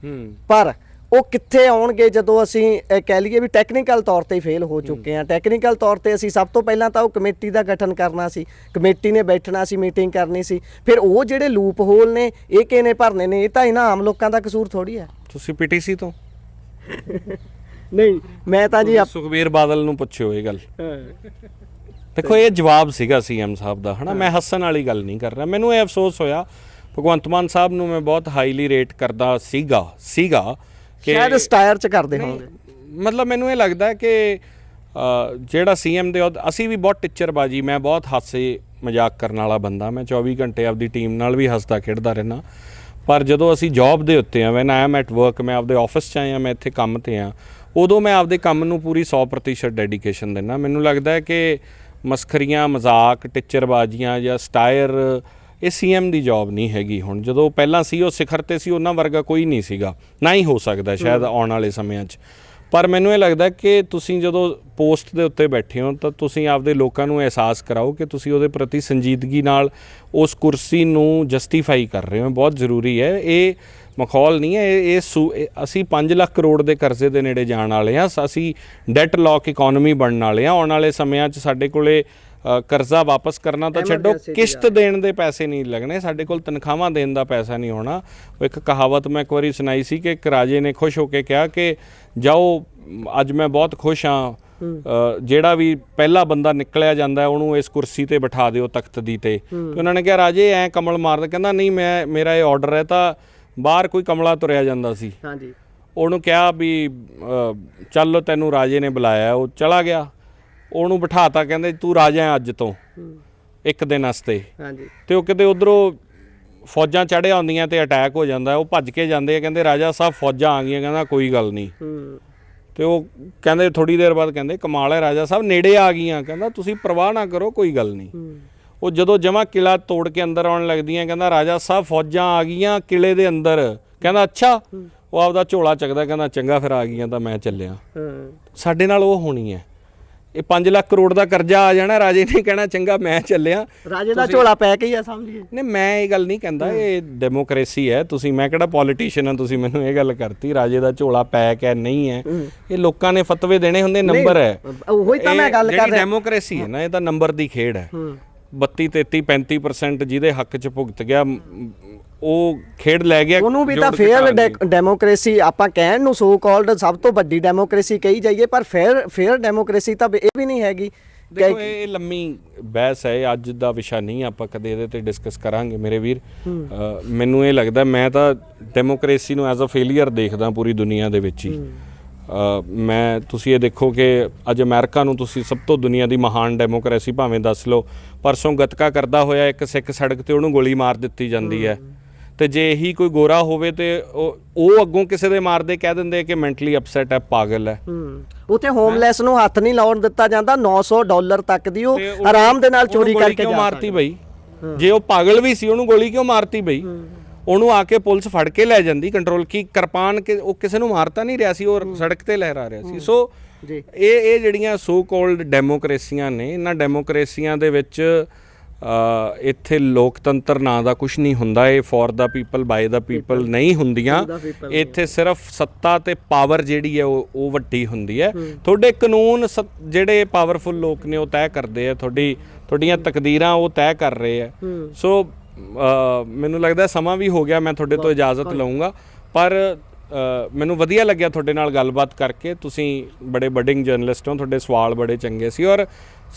[SPEAKER 2] ਪਰ ਉਹ ਕਿੱਥੇ ਆਉਣਗੇ ਜਦੋਂ ਅਸੀਂ ਅ, ਕਹਿ ਲਈਏ ਵੀ ਟੈਕਨੀਕਲ ਤੌਰ ਤੇ ਫੇਲ ਹੋ ਚੁੱਕੇ ਹਾਂ। ਟੈਕਨੀਕਲ ਤੌਰ ਤੇ ਅਸੀਂ ਸਭ ਤੋਂ ਪਹਿਲਾਂ ਤਾਂ ਉਹ ਕਮੇਟੀ ਦਾ ਗਠਨ ਕਰਨਾ ਸੀ। ਕਮੇਟੀ ਨੇ ਬੈਠਣਾ ਸੀ ਮੀਟਿੰਗ ਕਰਨੀ ਸੀ। ਫਿਰ ਉਹ ਜਿਹੜੇ ਲੂਪ ਹੋਲ ਨੇ ਇਹ ਕਿਹਨੇ ਭਰਨੇ ਨੇ? ਇਹ ਤਾਂ ਇਹਨਾਂ ਆਮ ਲੋਕਾਂ ਦਾ ਕਸੂਰ ਥੋੜੀ ਹੈ।
[SPEAKER 1] ਤੁਸੀਂ ਪੀਟੀਸੀ ਤੋਂ?
[SPEAKER 2] ਨਹੀਂ ਮੈਂ ਤਾਂ ਜੀ ਆਪ-
[SPEAKER 1] ਸੁਖਬੀਰ ਬਾਦਲ ਨੂੰ ਪੁੱਛਿਓ ਇਹ ਗੱਲ। ਦੇਖੋ ਇਹ ਜਵਾਬ ਸੀਗਾ ਸੀਐਮ ਸਾਹਿਬ ਦਾ ਹਨਾ? ਮੈਂ ਹੱਸਣ ਵਾਲੀ ਗੱਲ ਨਹੀਂ ਕਰ ਰਿਹਾ। ਮੈਨੂੰ ਇਹ ਅਫਸੋਸ ਹੋਇਆ। ਭਗਵੰਤ ਮਾਨ ਸਾਹਿਬ ਨੂੰ ਮੈਂ ਬਹੁਤ ਹਾਈਲੀ ਰੇਟ ਕਰਦਾ ਸੀਗਾ ਸੀਗਾ।
[SPEAKER 2] ਸ਼ਾਇਦ ਸਟਾਇਰ ਚ ਕਰਦੇ ਹੋਣਗੇ।
[SPEAKER 1] ਮਤਲਬ ਮੈਨੂੰ ਇਹ ਲੱਗਦਾ ਕਿ ਜਿਹੜਾ ਸੀਐਮ ਦੇ ਅਸੀਂ ਵੀ ਬਹੁਤ ਟਿੱਚਰਬਾਜੀ ਮੈਂ ਬਹੁਤ ਹਾਸੇ ਮਜ਼ਾਕ ਕਰਨ ਵਾਲਾ ਬੰਦਾ ਮੈਂ 24 ਘੰਟੇ ਆਪਦੀ ਟੀਮ ਨਾਲ ਵੀ ਹੱਸਦਾ ਖੇਡਦਾ ਰਹਿਣਾ ਪਰ ਜਦੋਂ ਅਸੀਂ ਜੌਬ ਦੇ ਉੱਤੇ ਆ when I am at work ਮੈਂ ਆਪਦੇ ਆਫਿਸ 'ਚ ਆਇਆ ਮੈਂ ਇੱਥੇ ਕੰਮ ਤੇ ਆ ਉਦੋਂ ਮੈਂ ਆਪਦੇ ਕੰਮ ਨੂੰ ਪੂਰੀ 100% ਡੈਡੀਕੇਸ਼ਨ ਦਿੰਦਾ। ਮੈਨੂੰ ਲੱਗਦਾ ਹੈ ਕਿ ਮਸਖਰੀਆਂ ਮਜ਼ਾਕ ਟਿੱਚਰਬਾਜ਼ੀਆਂ ਜਾਂ ਸਟਾਇਰ ਇਹ ਸੀਐਮ ਦੀ ਜੌਬ ਨਹੀਂ ਹੈਗੀ ਹੁਣ। ਜਦੋਂ ਪਹਿਲਾਂ ਸੀ ਉਹ ਸਿਖਰ ਤੇ ਸੀ ਉਹਨਾਂ ਵਰਗਾ ਕੋਈ ਨਹੀਂ ਸੀਗਾ। ਨਾ ਹੀ ਹੋ ਸਕਦਾ ਸ਼ਾਇਦ ਆਉਣ ਵਾਲੇ ਸਮਿਆਂ 'ਚ। ਪਰ ਮੈਨੂੰ ਇਹ ਲੱਗਦਾ ਕਿ ਤੁਸੀਂ ਜਦੋਂ ਪੋਸਟ ਦੇ ਉੱਤੇ ਬੈਠੇ ਹੋ ਤਾਂ ਤੁਸੀਂ ਆਪਦੇ ਲੋਕਾਂ ਨੂੰ ਅਹਿਸਾਸ ਕਰਾਓ ਕਿ ਤੁਸੀਂ ਉਹਦੇ ਪ੍ਰਤੀ ਸੰਜੀਦਗੀ ਨਾਲ ਉਸ ਕੁਰਸੀ ਨੂੰ ਜਸਟੀਫਾਈ ਕਰ ਰਹੇ ਹੋ। ਬਹੁਤ ਜ਼ਰੂਰੀ ਹੈ। ਇਹ ਮਖੌਲ ਨਹੀਂ ਹੈ। ਇਹ ਅਸੀਂ 5 ਲੱਖ ਕਰੋੜ ਦੇ ਕਰਜ਼ੇ ਦੇ ਨੇੜੇ ਜਾਣ ਵਾਲੇ ਹਾਂ। ਸ- ਅਸੀਂ ਡੈਟ ਲੌਕ ਇਕਨੋਮੀ ਬਣਨ ਵਾਲੇ ਹਾਂ। ਆਉਣ ਵਾਲੇ ਸਮਿਆਂ 'ਚ ਸਾਡੇ ਕੋਲੇ ਕਰਜ਼ਾ ਵਾਪਸ ਕਰਨਾ ਤਾਂ ਛੱਡੋ ਕਿਸ਼ਤ ਦੇਣ ਦੇ ਪੈਸੇ ਨਹੀਂ ਲੱਗਣੇ ਸਾਡੇ ਕੋਲ ਤਨਖਾਹਾਂ ਦੇਣ ਦਾ ਪੈਸਾ ਨਹੀਂ ਹੋਣਾ। ਉਹ ਇੱਕ ਕਹਾਵਤ ਮੈਂ ਇੱਕ ਵਾਰੀ ਸੁਣਾਈ ਸੀ ਕਿ ਇੱਕ ਰਾਜੇ ਨੇ ਖੁਸ਼ ਹੋ ਕੇ ਕਿਹਾ ਕਿ ਜਾਓ ਅੱਜ ਮੈਂ ਬਹੁਤ ਖੁਸ਼ ਹਾਂ ਜਿਹੜਾ ਵੀ ਪਹਿਲਾ ਬੰਦਾ ਨਿਕਲਿਆ ਜਾਂਦਾ ਉਹਨੂੰ ਇਸ ਕੁਰਸੀ ਤੇ ਬਿਠਾ ਦਿਓ ਤਖਤ ਦੀ ਤੇ। ਤੇ ਉਹਨਾਂ ਨੇ ਕਿਹਾ ਰਾਜੇ ਐ ਕਮਲ ਮਾਰਦਾ ਕਹਿੰਦਾ ਨਹੀਂ ਮੈਂ ਮੇਰਾ ਇਹ ਆਰਡਰ ਹੈ ਤਾਂ ਬਾਹਰ ਕੋਈ ਕਮਲਾ ਤੁਰਿਆ ਜਾਂਦਾ ਸੀ।
[SPEAKER 2] ਹਾਂਜੀ।
[SPEAKER 1] ਉਹਨੂੰ ਕਿਹਾ ਵੀ ਚੱਲ ਤੈਨੂੰ ਰਾਜੇ ਨੇ ਬੁਲਾਇਆ ਉਹ ਚਲਾ ਗਿਆ। ਉਹਨੂੰ ਬਿਠਾਤਾ ਕਹਿੰਦੇ ਤੂੰ ਰਾਜਾ ਹੈ ਅੱਜ ਤੋਂ ਇੱਕ ਦਿਨ ਵਾਸਤੇ।
[SPEAKER 2] ਹਾਂਜੀ।
[SPEAKER 1] ਤੇ ਉਹ ਕਿਤੇ ਉਧਰੋਂ ਫੌਜਾਂ ਚੜ੍ਹਿਆ ਹੁੰਦੀਆਂ ਤੇ ਅਟੈਕ ਹੋ ਜਾਂਦਾ। ਉਹ ਭੱਜ ਕੇ ਜਾਂਦੇ ਆ ਕਹਿੰਦੇ ਰਾਜਾ ਸਾਹਿਬ ਫੌਜਾਂ ਆ ਗਈਆਂ ਕਹਿੰਦਾ ਕੋਈ ਗੱਲ ਨਹੀਂ।
[SPEAKER 2] ਹੂੰ।
[SPEAKER 1] ਤੇ ਉਹ ਕਹਿੰਦੇ ਥੋੜੀ ਦੇਰ ਬਾਅਦ ਕਹਿੰਦੇ ਕਮਾਲ ਹੈ ਰਾਜਾ ਸਾਹਿਬ ਨੇੜੇ ਆ ਗਈਆਂ। ਕਹਿੰਦਾ ਤੁਸੀਂ ਪਰਵਾਹ ਨਾ ਕਰੋ ਕੋਈ ਗੱਲ ਨਹੀਂ। ਉਹ ਜਦੋਂ ਜਮਾ ਕਿਲਾ ਤੋੜ ਕੇ ਅੰਦਰ ਆਉਣ ਲੱਗਦੀਆਂ ਕਹਿੰਦਾ ਰਾਜਾ ਸਾਹਿਬ ਫੌਜਾਂ ਆ ਗਈਆਂ ਕਿਲੇ ਦੇ ਅੰਦਰ। ਕਹਿੰਦਾ ਅੱਛਾ। ਉਹ ਆਪਦਾ ਝੋਲਾ ਚੱਕਦਾ ਕਹਿੰਦਾ ਚੰਗਾ ਫਿਰ ਆ ਗਈਆਂ ਤਾਂ ਮੈਂ ਚੱਲਿਆ। ਸਾਡੇ ਨਾਲ ਉਹ ਹੋਣੀ ਹੈ। ਇਹ 5 ਲੱਖ ਕਰੋੜ ਦਾ ਕਰਜ਼ਾ ਆ ਜਾਣਾ ਰਾਜੇ ਨੇ ਕਹਿਣਾ ਚੰਗਾ ਮੈਂ ਚੱਲਿਆ।
[SPEAKER 2] ਰਾਜੇ ਦਾ ਝੋਲਾ ਪੈ ਕੇ ਹੀ ਆ ਸਮਝੀਏ
[SPEAKER 1] ਨਹੀਂ ਮੈਂ ਇਹ ਗੱਲ ਨਹੀਂ ਕਹਿੰਦਾ ਇਹ ਡੈਮੋਕ੍ਰੇਸੀ ਹੈ। ਤੁਸੀਂ ਮੈਂ ਕਿਹੜਾ ਪੋਲੀਟੀਸ਼ੀਅਨ ਹਾਂ ਤੁਸੀਂ ਮੈਨੂੰ ਇਹ ਗੱਲ ਕਰਤੀ ਰਾਜੇ ਦਾ ਝੋਲਾ ਪੈਕ ਹੈ ਨਹੀਂ ਹੈ। ਇਹ ਲੋਕਾਂ ਨੇ ਫਤਵੇ ਦੇਣੇ ਹੁੰਦੇ ਨੰਬਰ ਹੈ।
[SPEAKER 2] ਉਹੀ ਤਾਂ ਮੈਂ ਗੱਲ ਕਰ
[SPEAKER 1] ਜਿਹੜੀ
[SPEAKER 2] ਰਿਹਾ।
[SPEAKER 1] ਡੈਮੋਕ੍ਰੇਸੀ ਹੈ ਨਾ ਇਹ ਤਾਂ ਨੰਬਰ ਦੀ ਖੇਡ ਹੈ।
[SPEAKER 2] ਹੂੰ।
[SPEAKER 1] 32 33 35% ਜਿਹਦੇ ਹੱਕ 'ਚ ਭੁਗਤ ਗਿਆ ਉਹ ਖੇਡ ਲੈ ਗਿਆ
[SPEAKER 2] ਉਹਨੂੰ ਵੀ ਤਾਂ ਫੇਅਰ। ਡੈਮੋਕ੍ਰੇਸੀ ਆਪਾਂ ਕਹਿਣ ਨੂੰ ਸੋ ਕਾਲਡ ਸਭ ਤੋਂ ਵੱਡੀ ਡੈਮੋਕ੍ਰੇਸੀ ਕਹੀ ਜਾਈਏ ਪਰ ਫੇਅਰ ਫੇਅਰ ਡੈਮੋਕ੍ਰੇਸੀ ਤਾਂ ਇਹ ਵੀ ਨਹੀਂ ਹੈਗੀ
[SPEAKER 1] ਦੇਖੋ ਇਹ ਲੰਮੀ ਬਹਿਸ ਹੈ ਅੱਜ ਦਾ ਵਿਸ਼ਾ ਨਹੀਂ ਆਪਾਂ ਕਦੇ ਇਹਦੇ ਤੇ ਡਿਸਕਸ ਕਰਾਂਗੇ ਮੇਰੇ ਵੀਰ। ਮੈਨੂੰ ਇਹ ਲੱਗਦਾ ਮੈਂ ਤਾਂ ਡੈਮੋਕ੍ਰੇਸੀ ਨੂੰ ਐਜ਼ ਅ ਫੇਲਿਅਰ ਦੇਖਦਾ ਪੂਰੀ ਦੁਨੀਆ ਦੇ ਵਿੱਚ ਹੀ। ਮੈਂ ਤੁਸੀਂ ਇਹ ਦੇਖੋ ਕਿ ਅੱਜ ਅਮਰੀਕਾ ਨੂੰ ਤੁਸੀਂ ਸਭ ਤੋਂ ਦੁਨੀਆ ਦੀ ਮਹਾਨ ਡੈਮੋਕ੍ਰੇਸੀ ਭਾਵੇਂ ਦੱਸ ਲਓ ਪਰਸੋਂ ਗਤਕਾ ਕਰਦਾ ਹੋਇਆ ਇੱਕ ਸਿੱਖ ਸੜਕ ਤੇ ਉਹਨੂੰ ਗੋਲੀ ਮਾਰ ਦਿੱਤੀ ਜਾਂਦੀ ਹੈ। ਤੇ ਜੇ ਇਹੀ ਕੋਈ ਗੋਰਾ ਹੋਵੇ ਤੇ ਉਹ ਅੱਗੋਂ ਕਿਸੇ ਦੇ ਮਾਰਦੇ ਕਹਿ ਦਿੰਦੇ ਕਿ ਮੈਂਟਲੀ ਅਪਸੈਟ ਹੈ ਪਾਗਲ ਹੈ।
[SPEAKER 2] ਹੂੰ। ਉਥੇ ਹੋਮਲੈਸ ਨੂੰ ਹੱਥ ਨਹੀਂ ਲਾਉਣ ਦਿੱਤਾ ਜਾਂਦਾ 900 ਡਾਲਰ ਤੱਕ ਦੀ ਉਹ ਆਰਾਮ ਦੇ ਨਾਲ ਚੋਰੀ ਕਰਕੇ
[SPEAKER 1] ਕਿਉਂ
[SPEAKER 2] ਜਾ
[SPEAKER 1] ਮਾਰਤੀ ਬਈ? ਜੇ ਉਹ ਪਾਗਲ ਵੀ ਸੀ ਉਹਨੂੰ ਗੋਲੀ ਕਿਉਂ ਮਾਰਤੀ ਬਈ? ਉਹਨੂੰ ਆ ਕੇ ਪੁਲਿਸ ਫੜ ਕੇ ਲੈ ਜਾਂਦੀ ਕੰਟਰੋਲ ਕੀ ਕਿਰਪਾਨ ਕੇ ਉਹ ਕਿਸੇ ਨੂੰ ਮਾਰਤਾ ਨਹੀਂ ਰਿਹਾ ਸੀ ਉਹ ਸੜਕ ਤੇ ਲਹਿਰਾ ਰਿਹਾ ਸੀ। ਸੋ
[SPEAKER 2] ਜੀ।
[SPEAKER 1] ਇਹ ਇਹ ਜਿਹੜੀਆਂ ਸੋ ਕਾਲਡ ਡੈਮੋਕ੍ਰੇਸੀਆਂ ਨੇ ਇਹਨਾਂ ਡੈਮੋਕ੍ਰੇਸੀਆਂ ਦੇ ਵਿੱਚ ਇੱਥੇ ਲੋਕਤੰਤਰ ਨਾਂ ਦਾ ਕੁਝ ਨਹੀਂ ਹੁੰਦਾ ਇਹ for the people by the people ਨਹੀਂ ਹੁੰਦੀਆਂ। ਇੱਥੇ ਸਿਰਫ ਸੱਤਾ ਤੇ ਪਾਵਰ ਜਿਹੜੀ ਹੈ ਉਹ ਉਹ ਵੱਡੀ ਹੁੰਦੀ ਹੈ। ਤੁਹਾਡੇ ਕਾਨੂੰਨ ਜਿਹੜੇ ਪਾਵਰਫੁਲ ਲੋਕ ਨੇ ਉਹ ਤੈਅ ਕਰਦੇ ਆ। ਤੁਹਾਡੀ ਤੁਹਾਡੀਆਂ ਤਕਦੀਰਾਂ ਉਹ ਤੈਅ ਕਰ ਰਹੇ ਆ। ਸੋ ਮੈਨੂੰ ਲੱਗਦਾ ਸਮਾਂ ਵੀ ਹੋ ਗਿਆ ਮੈਂ ਤੁਹਾਡੇ ਤੋਂ ਇਜਾਜ਼ਤ ਲਵਾਂਗਾ ਪਰ ਮੈਨੂੰ ਵਧੀਆ ਲੱਗਿਆ ਤੁਹਾਡੇ ਨਾਲ ਗੱਲਬਾਤ ਕਰਕੇ। ਤੁਸੀਂ ਬੜੇ ਬਡਿੰਗ ਜਰਨਲਿਸਟ ਹੋ ਤੁਹਾਡੇ ਸਵਾਲ ਬੜੇ ਚੰਗੇ ਸੀ। ਔਰ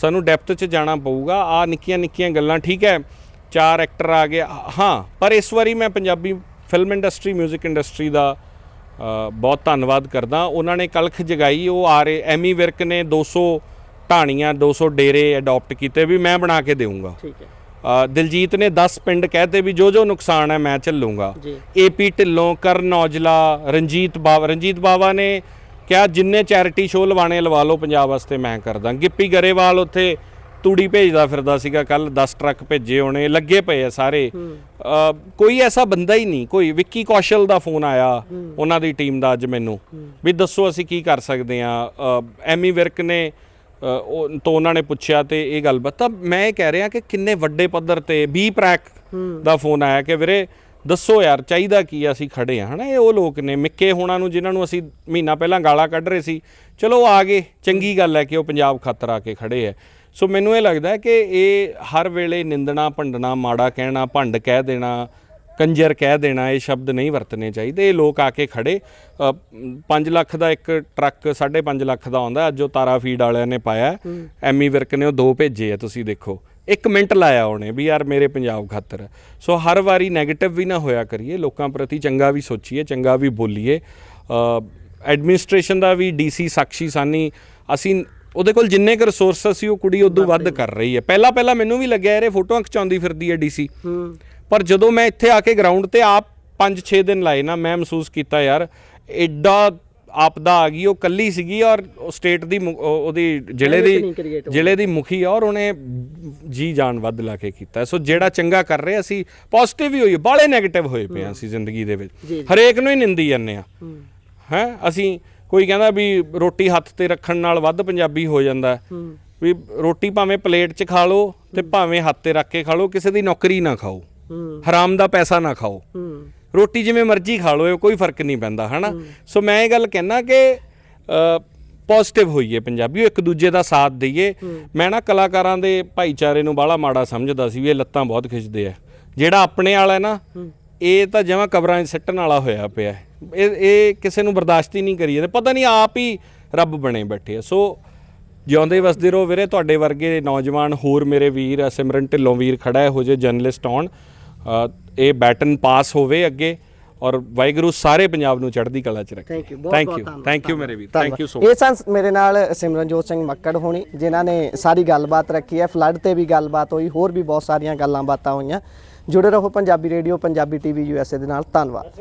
[SPEAKER 1] ਸਾਨੂੰ ਡੈਪਥ 'ਚ ਜਾਣਾ ਪਊਗਾ। ਆ ਨਿੱਕੀਆਂ ਨਿੱਕੀਆਂ ਗੱਲਾਂ ਠੀਕ ਹੈ। ਚਾਰ ਐਕਟਰ ਆ ਗਏ। ਹਾਂ ਪਰ ਇਸ ਵਾਰੀ ਮੈਂ ਪੰਜਾਬੀ ਫਿਲਮ ਇੰਡਸਟਰੀ 뮤직 ਇੰਡਸਟਰੀ ਦਾ ਬਹੁਤ ਧੰਨਵਾਦ ਕਰਦਾ। ਉਹਨਾਂ ਨੇ ਕਲਖ ਜਗਾਈ ਉਹ ਆ ਰਹੇ। ਐਮੀ ਵਿਰਕ ਨੇ 200 ਢਾਣੀਆਂ 200 ਡੇਰੇ ਅਡਾਪਟ ਕੀਤੇ ਵੀ ਮੈਂ ਬਣਾ ਕੇ ਦੇਵਾਂਗਾ
[SPEAKER 2] ਠੀਕ ਹੈ।
[SPEAKER 1] ਦਿਲਜੀਤ ਨੇ 10 ਪਿੰਡ ਕਹਤੇ ਵੀ ਜੋ ਜੋ ਨੁਕਸਾਨ ਹੈ ਮੈਂ ਝੱਲੂੰਗਾ
[SPEAKER 2] ਜੀ।
[SPEAKER 1] ਏਪੀ ਢਿੱਲੋਂ ਕਰਨ ਔਜਲਾ ਰਣਜੀਤ ਬਾਵਾ ਰਣਜੀਤ ਬਾਵਾ ਨੇ ਕਿਹਾ ਜਿੰਨੇ ਚੈਰਿਟੀ ਸ਼ੋਅ ਲਵਾਣੇ ਲਵਾ ਲਓ ਪੰਜਾਬ ਵਾਸਤੇ ਮੈਂ ਕਰਦਾ। ਗਿੱਪੀ ਗਰੇਵਾਲ ਉੱਥੇ ਤੂੜੀ ਭੇਜਦਾ ਫਿਰਦਾ ਸੀਗਾ ਕੱਲ 10 ਟਰੱਕ ਭੇਜੇ ਹੋਣੇ ਲੱਗੇ ਪਏ ਆ ਸਾਰੇ। ਕੋਈ ਐਸਾ ਬੰਦਾ ਹੀ ਨਹੀਂ ਕੋਈ ਵਿੱਕੀ ਕੌਸ਼ਲ ਦਾ ਫੋਨ ਆਇਆ ਉਹਨਾਂ ਦੀ ਟੀਮ ਦਾ ਅੱਜ ਮੈਨੂੰ ਵੀ ਦੱਸੋ ਅਸੀਂ ਕੀ ਕਰ ਸਕਦੇ ਆ। ਐਮੀ ਵਿਰਕ ਨੇ ਤੋਂ ਉਹਨਾਂ ਨੇ ਪੁੱਛਿਆ ਤੇ ਇਹ ਗੱਲ ਬਤਾ ਮੈਂ ਇਹ ਕਹਿ ਰਿਹਾ ਕਿ ਕਿੰਨੇ ਵੱਡੇ ਪੱਧਰ ਤੇ ਬੀ ਪ੍ਰੈਕ ਦਾ ਫੋਨ ਆਇਆ ਕਿ ਵੀਰੇ ਦੱਸੋ ਯਾਰ ਚਾਹੀਦਾ ਕੀ ਆ ਅਸੀਂ ਖੜੇ ਆ? ਹਨਾ ਇਹ ਉਹ ਲੋਕ ਨੇ ਮਿੱਕੇ ਹੋਣਾ ਨੂੰ ਜਿਨ੍ਹਾਂ ਨੂੰ ਅਸੀਂ ਮਹੀਨਾ ਪਹਿਲਾਂ ਗਾਲਾਂ ਕੱਢ ਰਹੇ ਸੀ। ਚਲੋ ਆ ਗਏ ਚੰਗੀ ਗੱਲ ਹੈ ਕਿ ਉਹ ਪੰਜਾਬ ਖਾਤਰ ਆ ਕੇ ਖੜੇ ਹੈ। ਸੋ ਮੈਨੂੰ ਇਹ ਲੱਗਦਾ ਕਿ ਇਹ ਹਰ ਵੇਲੇ ਨਿੰਦਣਾ ਭੰਡਣਾ ਮਾੜਾ ਕਹਿਣਾ ਭੰਡ ਕਹਿ ਦੇਣਾ ਕੰਜਰ ਕਹਿ ਦੇਣਾ ਇਹ ਸ਼ਬਦ ਨਹੀਂ ਵਰਤਨੇ ਚਾਹੀਦੇ। ਇਹ ਲੋਕ ਆ ਕੇ ਖੜੇ। 5 ਲੱਖ ਦਾ ਇੱਕ ਟਰੱਕ 5.5 ਲੱਖ ਦਾ ਆਉਂਦਾ ਅੱਜ ਉਹ ਤਾਰਾ ਫੀਡ ਵਾਲਿਆਂ ਨੇ ਪਾਇਆ। ਐਮੀ ਵਿਰਕ ਨੇ ਉਹ ਦੋ ਭੇਜੇ ਆ ਤੁਸੀਂ ਦੇਖੋ। ਇੱਕ ਮਿੰਟ ਲਾਇਆ ਉਹਨੇ ਵੀ ਯਾਰ ਮੇਰੇ ਪੰਜਾਬ ਖਾਤਰ। ਸੋ ਹਰ ਵਾਰੀ 네ਗੇਟਿਵ ਵੀ ਨਾ ਹੋਇਆ ਕਰੀਏ ਲੋਕਾਂ ਪ੍ਰਤੀ ਚੰਗਾ ਵੀ ਸੋਚੀਏ ਚੰਗਾ ਵੀ ਬੋਲੀਏ। ਐਡਮਿਨਿਸਟ੍ਰੇਸ਼ਨ ਦਾ ਵੀ ਡੀਸੀ ਸਾਕਸ਼ੀ ਸਾਨੀ ਅਸੀਂ ਉਹਦੇ ਕੋਲ ਜਿੰਨੇ ਕੁ ਰਿਸੋਰਸਸ ਸੀ ਉਹ ਕੁੜੀ ਉਦੋਂ ਵੱਧ ਕਰ ਰਹੀ ਹੈ। ਪਹਿਲਾਂ ਪਹਿਲਾਂ ਮੈਨੂੰ ਵੀ ਲੱਗਿਆ ਯਾਰ ਇਹ ਫੋਟੋਆਂ ਖਿਚਾਉਂਦੀ ਫਿਰਦੀ ਹੈ ਡੀਸੀ ਪਰ ਜਦੋਂ ਮੈਂ ਇੱਥੇ ਆ ਕੇ ਗਰਾਊਂਡ ਤੇ ਆਪ 5-6 ਦਿਨ ਲਾਏ ਨਾ ਮੈਂ ਮਹਿਸੂਸ ਕੀਤਾ ਯਾਰ ਐਡਾ ਆਪਦਾ ਆ ਗਈ ਉਹ ਕੱਲੀ ਸੀਗੀ ਔਰ ਸਟੇਟ ਦੀ ਮੁ- ਉਹ- ਉਹਦੀ ਜ਼ਿਲ੍ਹੇ ਦੀ ਜ਼ਿਲ੍ਹੇ ਦੀ ਮੁਖੀ ਆ ਔਰ ਉਹਨੇ ਜੀ ਜਾਨ ਵੱਧ ਲਾ ਕੇ ਕੀਤਾ। ਸੋ ਜਿਹੜਾ ਚੰਗਾ ਕਰ ਰਹੇ ਅਸੀਂ ਪੋਜ਼ਿਟਿਵ ਹੀ ਹੋਈਏ ਬਾਲੇ 네ਗੇਟਿਵ ਹੋਏ ਪਏ ਹਾਂ ਅਸੀਂ ਜ਼ਿੰਦਗੀ ਦੇ ਵਿੱਚ। ਹਰੇਕ ਨੂੰ ਹੀ ਨਿੰਦੀ ਜਾਂਦੇ ਆ ਹੈ। ਅਸੀਂ ਕੋਈ ਕਹਿੰਦਾ ਵੀ ਰੋਟੀ ਹੱਥ ਤੇ ਰੱਖਣ ਨਾਲ ਵੱਧ ਪੰਜਾਬੀ ਹੋ ਜਾਂਦਾ। ਹੈ। ਵੀ ਰੋਟੀ ਭਾਵੇਂ ਪਲੇਟ 'ਚ ਖਾ ਲਓ ਤੇ ਭਾਵੇਂ ਹੱਥ ਤੇ ਰੱਖ ਕੇ ਖਾ ਲਓ ਕਿਸੇ ਦੀ ਨੌਕਰੀ ਨਾ ਖਾਓ। ਹਰਾਮ ਦਾ ਪੈਸਾ ਨਾ ਖਾਓ। ਰੋਟੀ ਜਿਵੇਂ ਮਰਜ਼ੀ ਖਾ ਲਓ ਕੋਈ ਫ਼ਰਕ ਨਹੀਂ ਪੈਂਦਾ ਹਨਾ? ਸੋ ਮੈਂ ਇਹ ਗੱਲ ਕਹਿਣਾ ਕਿ ਪੋਜ਼ਿਟਿਵ ਹੋਈਏ ਪੰਜਾਬੀਓ ਇੱਕ ਦੂਜੇ ਦਾ ਸਾਥ ਦਈਏ। ਮੈਂ ਨਾ ਕਲਾਕਾਰਾਂ ਦੇ ਭਾਈਚਾਰੇ ਨੂੰ ਬਾਹਲਾ ਮਾੜਾ ਸਮਝਦਾ ਸੀ ਵੀ ਇਹ ਲੱਤਾਂ ਬਹੁਤ ਖਿੱਚਦੇ ਆ। ਜਿਹੜਾ ਆਪਣੇ ਵਾਲਾ ਹੈ ਨਾ ਇਹ ਤਾਂ ਜਮਾਂ ਕਬਰਾਂ 'ਚ ਸਿੱਟਣ ਵਾਲਾ ਹੋਇਆ ਪਿਆ। ਇਹ ਇਹ ਕਿਸੇ ਨੂੰ ਬਰਦਾਸ਼ਤ ਹੀ ਨਹੀਂ ਕਰੀ ਜਾਂਦੇ। ਪਤਾ ਨਹੀਂ ਆਪ ਹੀ ਰੱਬ ਬਣੇ ਬੈਠੇ ਆ। ਸੋ ਜਿਉਂਦੇ ਵਸਦੇ ਰਹੋ ਵੀਰੇ ਤੁਹਾਡੇ ਵਰਗੇ ਨੌਜਵਾਨ ਹੋਰ ਮੇਰੇ ਵੀਰ ਸਿਮਰਨ ਢਿੱਲੋਂ ਵੀਰ ਖੜਾ ਹੈ ਹੋ ਜੇ ਜਰਨਲਿਸਟ ਆਉਣ। ਇਹ ਬੈਟਨ ਪਾਸ ਹੋਵੇ ਅੱਗੇ ਔਰ ਵਾਹਿਗੁਰੂ ਸਾਰੇ ਪੰਜਾਬ ਨੂੰ ਚੜ੍ਹਦੀ ਕਲਾ 'ਚ ਰੱਖੇ।
[SPEAKER 2] ਥੈਂਕ ਯੂ ਬਹੁਤ
[SPEAKER 1] ਥੈਂਕ
[SPEAKER 2] ਬਹੁਤ
[SPEAKER 1] ਯੂ
[SPEAKER 2] ਧੰਨਵਾਦ।
[SPEAKER 1] ਥੈਂਕ ਯੂ ਮੇਰੇ ਵੀਰ।
[SPEAKER 2] ਧੰਨਵਾਦ।
[SPEAKER 1] ਥੈਂਕ ਯੂ ਸੋ
[SPEAKER 2] ਇਹ ਸਨ ਮੇਰੇ ਨਾਲ ਸਿਮਰਨਜੋਤ ਸਿੰਘ ਮੱਕੜ ਹੋਣੀ ਜਿਨ੍ਹਾਂ ਨੇ ਸਾਰੀ ਗੱਲਬਾਤ ਰੱਖੀ ਹੈ। ਫਲੱਡ ਤੇ ਵੀ ਗੱਲਬਾਤ ਹੋਈ ਹੋਰ ਵੀ ਬਹੁਤ ਸਾਰੀਆਂ ਗੱਲਾਂ ਬਾਤਾਂ ਹੋਈਆਂ। ਜੁੜੇ ਰਹੋ Punjabi radio Punjabi TV USA ਦੇ ਨਾਲ। ਧੰਨਵਾਦ।